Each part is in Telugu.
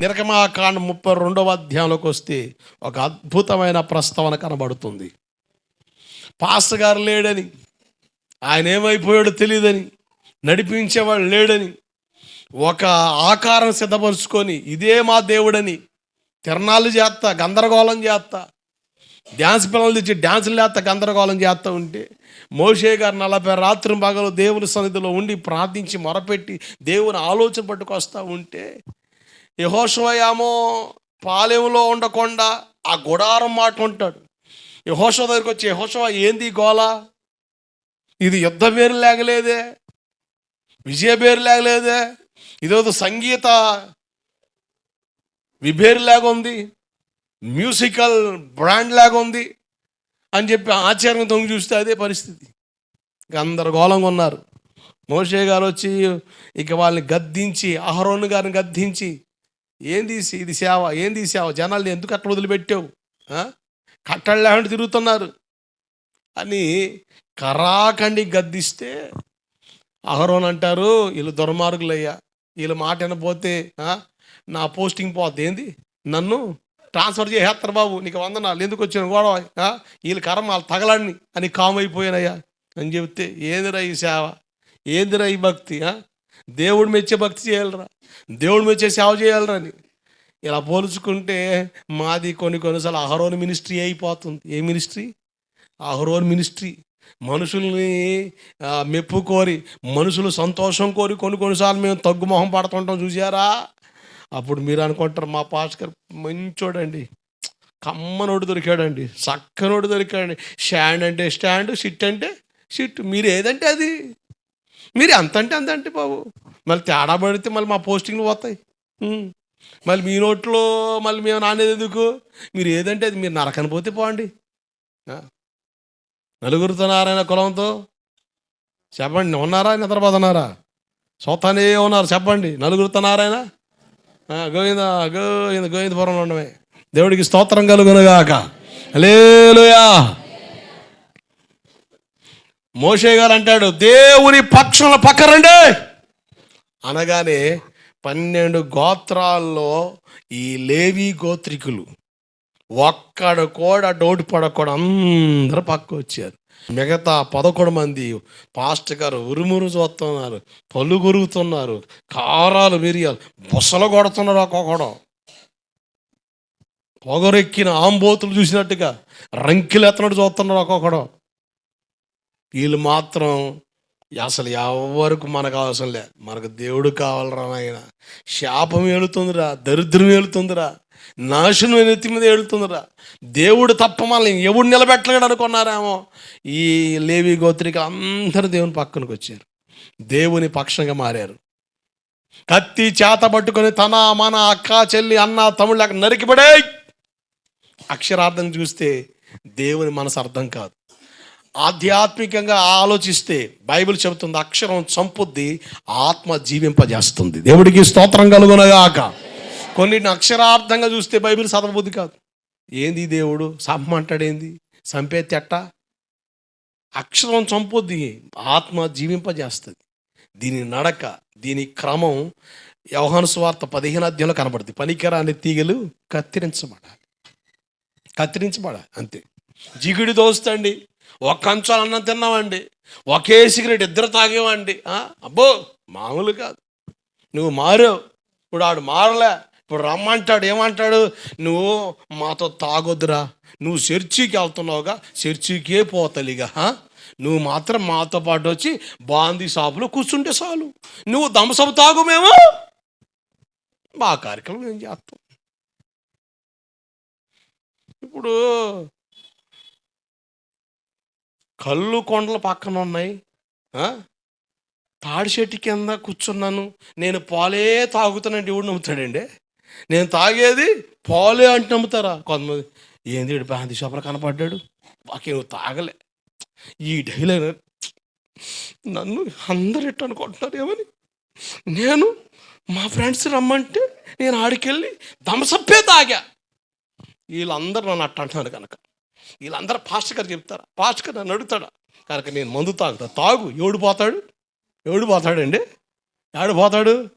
నిర్గమాకాండ ముప్పై రెండవ అధ్యాయంలోకి వస్తే ఒక అద్భుతమైన ప్రస్తావన కనబడుతుంది. పాస్టర్ గారు లేడని ఆయన ఏమైపోయాడో తెలియదని నడిపించేవాడు లేడని ఒక ఆకారం సిద్ధపరుచుకొని ఇదే మా దేవుడని తిరణాలు చేస్తా గందరగోళం చేస్తా డ్యాన్స్ పిల్లలు తెచ్చి డ్యాన్సులు చేస్తా గందరగోళం చేస్తూ ఉంటే మోషే గారు నలభై రాత్రి పగలు దేవుని సన్నిధిలో ఉండి ప్రార్థించి మొరపెట్టి దేవుని ఆలోచన పట్టుకొస్తా ఉంటే యహోషవయామో పాలెంలో ఉండకుండా ఆ గుడారం మాట ఉంటాడు యహోషవ దగ్గరికి వచ్చి యహోషవ ఏంది గోళ? గోల ఇది యుద్ధ పేరు లేగలేదే విజయ పేరు లేగలేదే ఇదేదో సంగీత విభేరు లాగా ఉంది? మ్యూజికల్ బ్రాండ్ లాగా ఉంది? అని చెప్పి ఆచార్యం తొంగి చూస్తే అదే పరిస్థితి. గందరగోళంగా ఉన్నారు. మోషే గారు వచ్చి ఇక వాళ్ళని గద్దించి అహరోన్ గారిని గద్దించి ఏంది ఇది- ఇది సేవ? ఏంది సేవ? జనాల్ని ఎందుకు అట్లా వదిలిపెట్టావు? ఆ? కట్టలు లేకుండా తిరుగుతున్నారు. అని కరాఖండి గద్దిస్తే అహరోన్ అంటారు వీళ్ళు దుర్మార్గులయ్యా. వీళ్ళు మాట వినపోతే నా పోస్టింగ్ పోద్ది. ఏంది? నన్ను ట్రాన్స్ఫర్ చేసేస్తారు బాబు నీకు వందనాలు. ఎందుకు వచ్చిన గొడవ? వీళ్ళు వీళ్ళ కర్మ వాళ్ళు తగలండి అని కామ్ అని చెప్తే ఏందిరా ఈ సేవ? ఏందిరా ఈ భక్తి? దేవుడు మెచ్చే భక్తి చేయాలరా. దేవుడు మెచ్చే సేవ చేయాలరా అని. ఇలా పోల్చుకుంటే మాది కొన్ని కొన్నిసార్లు అహరోన్ మినిస్ట్రీ అయిపోతుంది. ఏ మినిస్ట్రీ? Aaron ministry. మనుషుల్ని మెప్పు కోరి మనుషులు సంతోషం కోరి కొన్ని కొన్నిసార్లు మేము తగ్గు మొహం పడుతుంటాం చూసారా అప్పుడు మీరు అనుకుంటారు మా పాస్కర్ మంచోడండి. కమ్మనోడు దొరికాడండి. చక్కనోడు దొరికాడండి. స్టాండ్ అంటే స్టాండ్ సిట్ అంటే సిట్. మీరు ఏదంటే అది. మీరు ఎంత అంటే అంత బాబు. మళ్ళీ తేడా పడితే మళ్ళీ మా పోస్టింగ్లు పోతాయి. మళ్ళీ మీ నోట్లో మళ్ళీ మేము నానేది ఎందుకు? మీరు ఏదంటే అది మీరు నరకని పోతే పోండి. నలుగురితో నారాయణ కులంతో? చెప్పండి ఉన్నారా? నిద్రపోతున్నారా సొత్తానే ఉన్నారు? చెప్పండి. నలుగురితో నారాయణ? గోవింద గోవింద గోవిందపురంలో ఉండమే. దేవుడికి స్తోత్రం కలుగునుగాక. లేలుయా మోషే గారు అంటాడు దేవుని పక్షుల పక్కరండి. అనగానే పన్నెండు గోత్రాల్లో ఈ లేవి గోత్రికులు ఒక్కడు కూడా డౌట్ పడకూడదు అందరూ పక్క వచ్చారు. మిగతా పదకొండు మంది పాస్టర్ గారు ఉరుమురు చూస్తున్నారు పళ్ళు గురుగుతున్నారు కారాలు మిరియాలు బుసలు కొడుతున్నారు ఒక్కొక్కడు. పొగరెక్కిన ఆంబోతులు చూసినట్టుగా రంకిలు ఎత్తనట్టు చూస్తున్నారు ఒక్కొక్కడు. వీళ్ళు మాత్రం అసలు ఎవరికి మనకు అవసరం లే. మనకు దేవుడు కావాలరా నాయన. శాపం ఏలుతుందిరా దరిద్రం ఏలుతుందిరా నాశనం నెత్తి మీద ఏలుతుందిరా. దేవుడు తప్ప మనల్ని ఎవడు నిలబెట్టలేడు అనుకున్నారేమో. ఈ లేవి గోత్రిక అందరూ దేవుని పక్కనకు వచ్చారు. దేవుని పక్షంగా మారారు. కత్తి చేత పట్టుకొని తన మన అక్క చెల్లి అన్న తమ్ముళ్ళు అక్కడ నరికిపడే అక్షరార్థం చూస్తే దేవుని మనసు అర్థం కాదు. ఆధ్యాత్మికంగా ఆలోచిస్తే బైబిల్ చెబుతుంది అక్షరం చంపుద్ది ఆత్మ జీవింపజేస్తుంది. దేవుడికి స్తోత్రం కలుగునగాక. కొన్నిటిని అక్షరార్థంగా చూస్తే బైబిల్ చదవబుద్ధి కాదు. ఏంది దేవుడు? చంపమంటాడేంది చంపే తెట్ట? అక్షరం చంపుద్ది ఆత్మ జీవింపజేస్తుంది. దీని నడక దీని క్రమం వ్యవహాను స్వార్థ పదిహేను అధ్యాయంలో కనబడుతుంది పనికిరాని తీగలు కత్తిరించబడాలి. కత్తిరించబడాలి అంతే. జిగుడి దోస్తండి ఒక కంచాలు అన్నం తిన్నామండి. ఒకే సిగరెట్ ఇద్దరు తాగేవండి. అబ్బో మామూలు కాదు. నువ్వు మారావు. ఇప్పుడు ఆడు మారలే. ఇప్పుడు రమ్మంటాడు ఏమంటాడు? నువ్వు మాతో తాగొద్దురా. నువ్వు చర్చికి వెళ్తున్నావుగా. చర్చికే పోతలిగా నువ్వు మాత్రం మాతో పాటు వచ్చి బాందీ షాపులో కూర్చుంటే చాలు. నువ్వు దంసపు తాగు మేము. మా కార్యక్రమం ఏం చేస్తాం? ఇప్పుడు కళ్ళు కొండల పక్కన ఉన్నాయి. తాడి చెట్టు కింద కూర్చున్నాను. నేను పాలే తాగుతానంటే ఎవడు నమ్ముతాడండి. నేను తాగేది పాలే అంటే నమ్ముతారా? కొంతమంది ఏంది వీడు బాంతి షాపర కనపడ్డాడు? బాకే తాగలే. ఈ డైలాగ్ నన్ను అందరు ఎట్టు అనుకుంటున్నారు ఏమని? నేను మా ఫ్రెండ్స్ రమ్మంటే నేను ఆడికెళ్ళి దమసప్పే తాగా. వీళ్ళందరూ నన్ను అట్ట అంటున్నారు కనుక. వీళ్ళందరూ పాస్టర్ గారు చెప్తారు? పాస్టర్ గారు నన్ను అడుగుతాడా? కనుక నేను మందు తాగుతా. తాగు. ఎవడు పోతాడు? ఎవడు పోతాడండి? ఎవడు పోతాడు?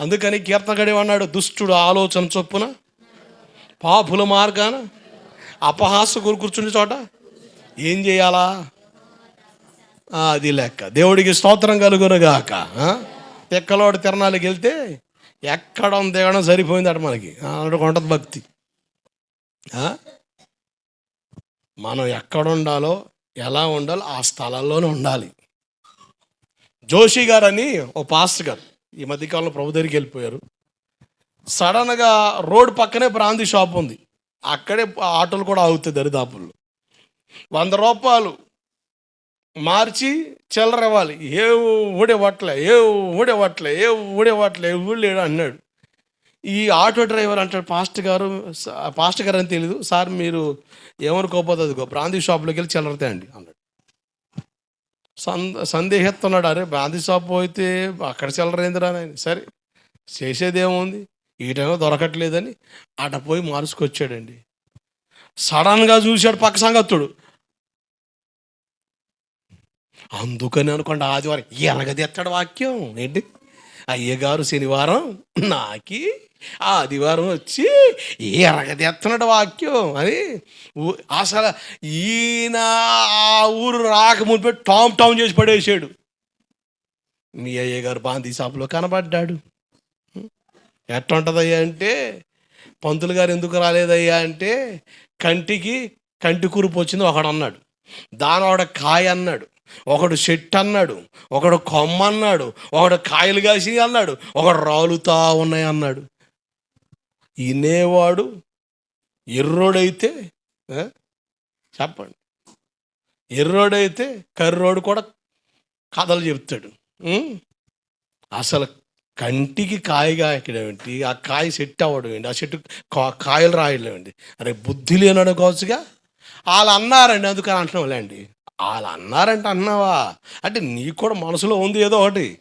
అందుకని కీర్తనగడి అన్నాడు దుష్టుడు ఆలోచన చొప్పున పాపుల మార్గాన అపహాస కూర్చుని చోట ఏం చేయాలా? అది లెక్క. దేవుడికి స్తోత్రం కలుగునగాక ఆ? తిక్కలోడు తిరణాలకి వెళ్తే ఎక్కడం దిగడం సరిపోయిందట మనకి. అక్కడ ఉంటుంది భక్తి. మనం ఎక్కడ ఉండాలో ఎలా ఉండాలో ఆ స్థలంలోనే ఉండాలి. జోషి గారని ఓ పాస్టర్ గారు ఈ మధ్యకాలంలో ప్రభు దగ్గరికి వెళ్ళిపోయారు. సడన్గా రోడ్ పక్కనే ప్రాంతి షాప్ ఉంది. అక్కడే ఆటోలు కూడా ఆగుతాయి దరిదాపుల్లో. వంద రూపాయలు మార్చి చిల్లర ఇవ్వాలి. ఏ ఊడేవట్లే ఏ ఊడేవట్లే ఏ ఊడేవట్లే ఊళ్ళేడు అన్నాడు. ఈ ఆటో డ్రైవర్ అంటాడు పాస్ట్ గారు పాస్ట్ పాస్టర్ గారు అని తెలీదు. సార్ మీరు ఏమనుకోపోతుంది అదిగో బ్రాంతి షాప్లోకి వెళ్ళి చిల్లరతే అండి అన్నాడు. సంద సందేహిస్తున్నాడు అరే బ్రాంతి షాప్ పోతే అక్కడ చిల్లర ఏందిరా అని సరే చేసేదేముంది? ఈ టైంలో దొరకట్లేదని అట పోయి మార్చుకొచ్చాడండి సడన్గా చూశాడు పక్క సంగతుడు. అందుకని అనుకోండి ఆదివారం ఎరగదెత్తాడు వాక్యం? ఏంటి? అయ్యగారు శనివారం నాకి ఆదివారం వచ్చి ఎరగదెత్తనాడు వాక్యం? అని అసలు ఈయన ఆ ఊరు రాకముందు టామ్ టామ్ చేసి పడేసాడు. మీ అయ్యగారు బాందీ షాపులో కనబడ్డాడు. ఎట్లా అంటే పంతులు గారు ఎందుకు రాలేదయ్యా అంటే కంటికి కంటి కురుపు వచ్చింది ఒకడు అన్నాడు దాని ఒకడ కాయ అన్నాడు. ఒకడు చెట్టు అన్నాడు ఒకడు కొమ్మ అన్నాడు ఒకడు కాయలు కాసి అన్నాడు ఒకడు రాలుతా ఉన్నాయి అన్నాడు. వినేవాడు ఎర్రోడైతే చెప్పండి. ఎర్రోడైతే కర్రోడు కూడా కథలు చెప్తాడు. అసలు కంటికి కాయగా ఎక్కడేమిటి ఆ కాయ సెట్ అవ్వడం ఏంటి? ఆ చెట్టు కా- కాయలు రాయడం ఏంటి? అరే బుద్ధి లేనడం కావచ్చుగా? వాళ్ళు అన్నారండి అందుకని అంటున్నాంలేండి వాళ్ళు అన్నారంటే అన్నావా? అంటే నీకు కూడా మనసులో ఉంది ఏదో ఒకటి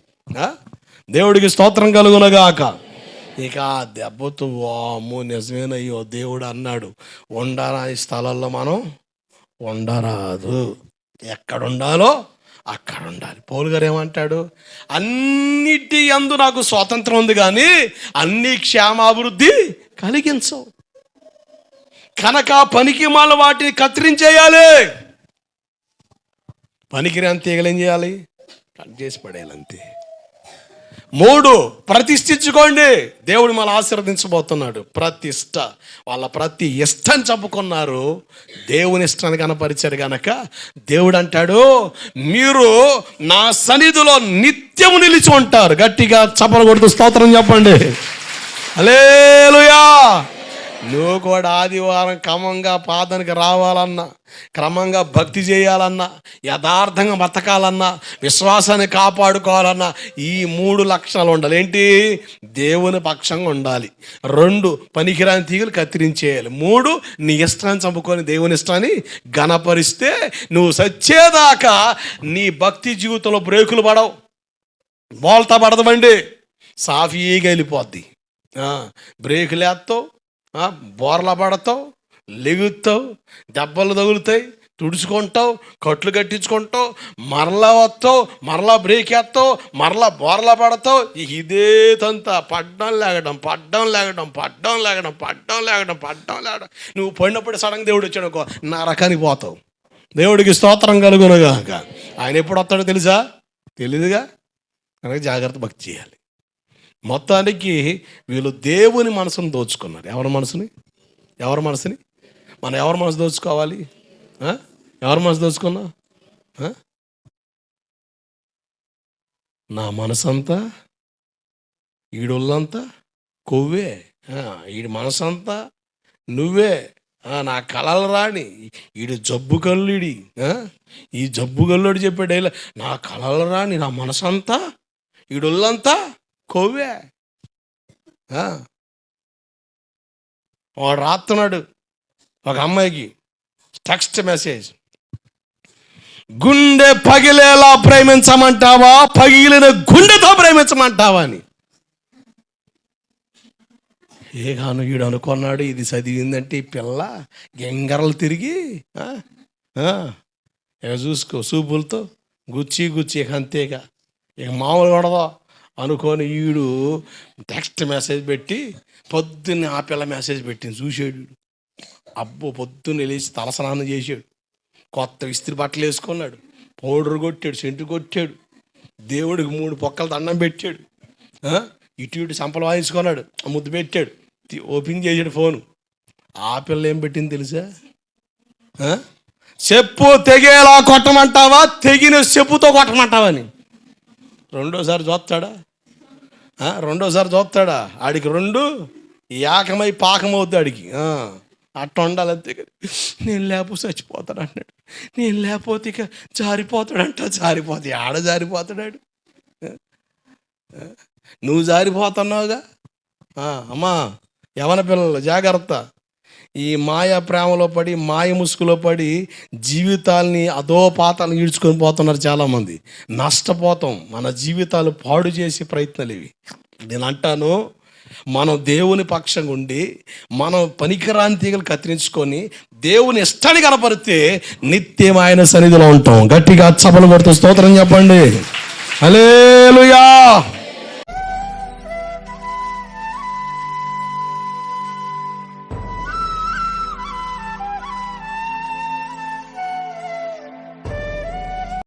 దేవుడికి స్తోత్రం కలుగునగాక. ఇక ఆ దెబ్బతో వాము నిజమేనయ్యో దేవుడు అన్నాడు. ఉండరాని స్థలాల్లో మనం? ఉండరాదు. ఎక్కడ ఉండాలో అక్కడ ఉండాలి పౌలు గారు ఏమంటాడు? అన్నిటి అందు నాకు స్వాతంత్రం ఉంది కానీ అన్ని క్షేమాభివృద్ధి కలిగించవు. కనుక పనికి మాల వాటిని కత్తిరించేయాలి. పనికిరాని తీగలు ఏం చేయాలి? కట్ చేసి పడేయాలంతే. మూడు ప్రతిష్ఠించుకోండి. దేవుడు మన ఆశీర్వదించబోతున్నాడు. ప్రతిష్ట. వాళ్ళ ప్రతి ఇష్టం చెప్పుకున్నారు దేవుని ఇష్టాన్ని కనపరిచారు గనక దేవుడు అంటాడు మీరు నా సన్నిధిలో నిత్యము నిలిచి ఉంటారు. గట్టిగా చప్పలు కొడుతూ స్తోత్రం చెప్పండి. అలేలుయా నువ్వు కూడా ఆదివారం క్రమంగా పాదానికి రావాలన్నా క్రమంగా భక్తి చేయాలన్నా యథార్థంగా బతకాలన్నా విశ్వాసాన్ని కాపాడుకోవాలన్నా ఈ మూడు లక్షణాలు ఉండాలి. ఏంటి? దేవుని పక్షంగా ఉండాలి. రెండు పనికిరాని తీగలు కత్తిరించేయాలి. మూడు నీ ఇష్టాన్ని చంపుకొని దేవుని ఇష్టాన్ని గణపరిస్తే నువ్వు సచ్చేదాకా నీ భక్తి జీవితంలో బ్రేకులు పడవు. బోల్తా పడదమండి సాఫీగా వెళ్ళిపోద్ది. ఆ, బ్రేకులు వేస్తావు బోర్ల పడతావు లెగుతావు దెబ్బలు తగులుతాయి తుడుచుకుంటావు కట్లు కట్టించుకుంటావు మరలా వస్తావు మరలా బ్రేక్ వేస్తావు మరలా బోర్ల పడతావు. ఇదే తంత. పడ్డం లేగడం పడ్డం లేగడం పడ్డం లేగడం పడ్డం లేగడం పడ్డం లేగడం. నువ్వు పడినప్పుడు సడన్ దేవుడు వచ్చాడు అనుకో నా రకానికి పోతావు. దేవుడికి స్తోత్రం కలుగునగాక. ఆయన ఎప్పుడు వస్తాడో తెలుసా? తెలీదుగా? కనుక జాగ్రత్త భక్తి చేయాలి. మొత్తానికి వీళ్ళు దేవుని మనసును దోచుకున్నారు. ఎవరి మనసుని? ఎవరి మనసుని? మనం ఎవరి మనసు దోచుకోవాలి? ఎవరి మనసు దోచుకున్నా? నా మనసంతా? ఈడొల్లంతా కొవ్వే. ఈడి మనసంతా? నువ్వే. నా కళలు రాణి. ఈడు జబ్బు కల్లుడి ఈ జబ్బు కల్లుడు చెప్పాడు డైలా నా కళలు రాణి నా మనసంతా? ఈడొల్లంతా కొవ్వే. వాడు రాస్తున్నాడు ఒక అమ్మాయికి టెక్స్ట్ మెసేజ్. గుండె పగిలేలా ప్రేమించమంటావా? పగిలిన గుండెతో ప్రేమించమంటావా అని. ఏ గాను ఈడు అనుకున్నాడు ఇది చదివిందంటే ఈ పిల్ల గెంగరలు తిరిగి ఇక చూసుకో సూపులతో గుచ్చి గుచ్చి ఇక అంతేగా. ఇక మామూలు కొడదా అనుకొని ఈడు టెక్స్ట్ మెసేజ్ పెట్టి పొద్దున్నే ఆ పిల్ల మెసేజ్ పెట్టింది చూసాడు. అబ్బో పొద్దున్న లేచి తలస్నానం చేశాడు కొత్త ఇస్త్రీ బట్టలు వేసుకున్నాడు పౌడర్ కొట్టాడు సెంటు కొట్టాడు దేవుడికి మూడు పొక్కలు దండం పెట్టాడు ఇటు ఇటు సంపలు వాయించుకున్నాడు ముద్దు పెట్టాడు ఓపెన్ చేసాడు ఫోను. ఆ పిల్ల ఏం పెట్టింది తెలుసా? చెప్పు తెగేలా కొట్టమంటావా? తెగిన చెప్పుతో కొట్టమంటావా అని. రెండోసారి చూస్తాడా? రెండోసారి చూస్తాడా? ఆడికి రెండు ఏకమై పాకమవుద్ది ఆడికి. అట్ట ఉండాలి అంతే కదా. నేను లేకపోతే చచ్చిపోతాడు అంటున్నాడు. నేను లేకపోతే ఇక జారిపోతాడంట జారిపోతే ఆడ జారిపోతాడాడు. నువ్వు జారిపోతున్నావుగా? అమ్మా యవన పిల్లలు జాగ్రత్త. ఈ మాయ ప్రేమలో పడి మాయ ముసుగులో పడి జీవితాల్ని అధోపాతాలను ఈడ్చుకొని పోతున్నారు చాలామంది. నష్టపోతాం. మన జీవితాలు పాడు చేసే ప్రయత్నాలు ఇవి. నేను అంటాను మనం దేవుని పక్షంగా ఉండి మనం పనికిరాని తీగలు కత్తిరించుకొని దేవుని ఇష్టాన్ని కనపరిస్తే నిత్యం ఆయన సన్నిధిలో ఉంటాం. గట్టిగా చపలు కొడుతూ స్తోత్రం చెప్పండి. హల్లెలూయా!